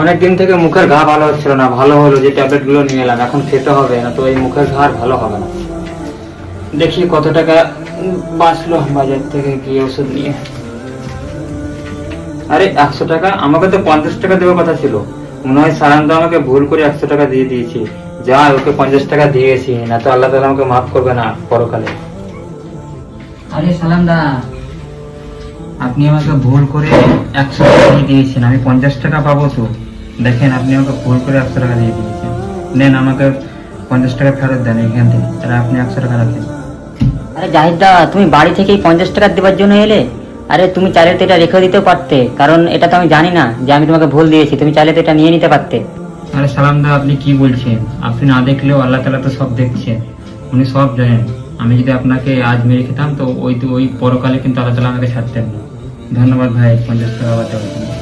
অনেক দিন থেকে মুখের ঘা ভালো হচ্ছিল না, ভালো হলো যে ট্যাবলেটগুলো নিয়ে এলাম, এখন খেতে হবে না, তো এই মুখের ঘা ভালো হবে না। দেখি কত টাকা বাঁচলো বাজার থেকে গিয়ে ওষুধ নিয়ে। আরে, একশো টাকা? আমাকে তো পঞ্চাশ টাকা দেওয়ার কথা ছিল। মনে হয় সারান্ত আমাকে ভুল করে একশো টাকা দিয়ে দিয়েছি। যা ওকে পঞ্চাশ টাকা দিয়েছি, না তো আল্লাহ তালা আমাকে মাফ করবে না পরকালে। আরে সালাম দা আপনি আমাকে ভুল করে একশো টাকা দিয়ে দিয়েছেন আমি পঞ্চাশ টাকা পাবো তো। দেখেন আপনি আমাকে ভুল করে একশো টাকা দিয়ে দিয়েছেন। নেন আমাকে পঞ্চাশ টাকা ফেরত দেন এখান থেকে তাহলে আপনি একশো টাকা রাখেন। আরে জাহিদা তুমি বাড়ি থেকেই পঞ্চাশ টাকা দেওয়ার জন্য এলে? আরে তুমি চাইলে তো এটা রেখে দিতেও পারতে কারণ এটা তো আমি জানি না যে আমি তোমাকে ভুল দিয়েছি তুমি চাইলে তো এটা নিয়ে নিতে পারতে। আরে সালাম দা আপনি কি বলছেন? আপনি না দেখলেও আল্লাহ তালা তো সব দেখছেন উনি সব জানেন। আমি যদি আপনাকে আজ মেরে খেতাম, তো ওই তো ওই পরকালে কিন্তু আল্লাহ তালা আমাকে ছাড়তেন না। ধন্যবাদ ভাই, পঞ্চাশ টাকা জন্য।